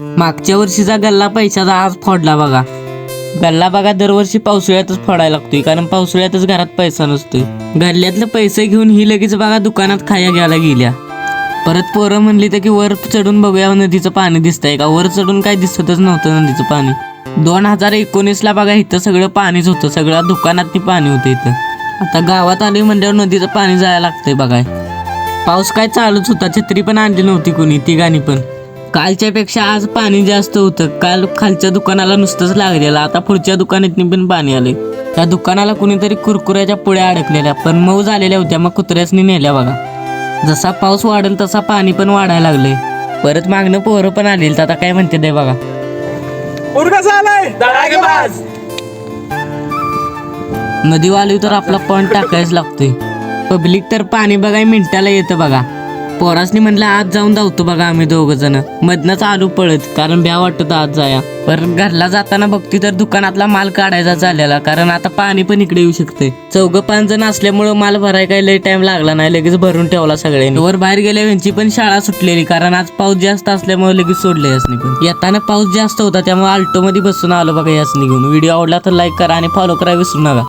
मागच्या वर्षीचा गल्ला पैशाचा आज फोडला बघा. गल्ला बघा दरवर्षी पावसाळ्यातच फोडायला लागतोय कारण पावसाळ्यातच घरात पैसा नसतोय. गल्ल्यातले पैसे घेऊन ही लगेच बघा दुकानात खाया घ्यायला गेल्या. परत पोरं म्हणली तर की वर चढून बघूया नदीचं पाणी दिसतंय का? वर चढून काय दिसतच नव्हतं नदीचं पाणी. दोन हजार एकोणीसला बघा इथं सगळं पाणीच होतं सगळ्या दुकानात पाणी होतं इथं. आता गावात आली म्हणल्यावर नदीचं पाणी जायला लागतंय बघाय पाऊस काय चालूच होता छत्री पण आणली नव्हती कोणी तिघांनी पण. कालच्या पेक्षा आज पाणी जास्त होतं. काल खालच्या दुकानाला नुसतंच लागलेलं. आता पुढच्या दुकानातनी पण पाणी आले त्या दुकानाला कुणीतरी कुरकुऱ्याच्या पुड्या अडकलेल्या. पण मऊ झालेल्या होत्या. मग कुत्र्यासनी नेल्या बघा. जसा पाऊस वाढेल तसा पाणी पण वाढायला लागले परत मागणं पोरं पण आलेली तर आता काय म्हणते ते बघा. कसा आलाय दडागेबाज नदी वाली तर आपला पॉईंट टाकायच लागतोय. पब्लिक तर पाणी बघाय मिनिटाला येतं बघा. पोरासनी म्हणलं आज जाऊन धावतो बघा आम्ही दोघ जण. मधनच आलो पळत कारण भ्या वाटत आज जाया. पण घरला जाताना बघती तर दुकानातला माल काढायचा झालेला कारण आता पाणी पण इकडे येऊ शकते. चौघ पाच जण असल्यामुळं माल भराय काही लई टाइम लागला नाही लगेच भरून ठेवला सगळ्यांनी. वर बाहेर गेल्या यांची पण शाळा सुटलेली कारण आज पाऊस जास्त असल्यामुळे लगेच सोडले यासनी पण. येताना पाऊस जास्त होता त्यामुळे आल्टो मध्ये बसून आलो बघा यासनी घेऊन. व्हिडिओ आवडला तर लाईक करा आणि फॉलो करा विसरू नका.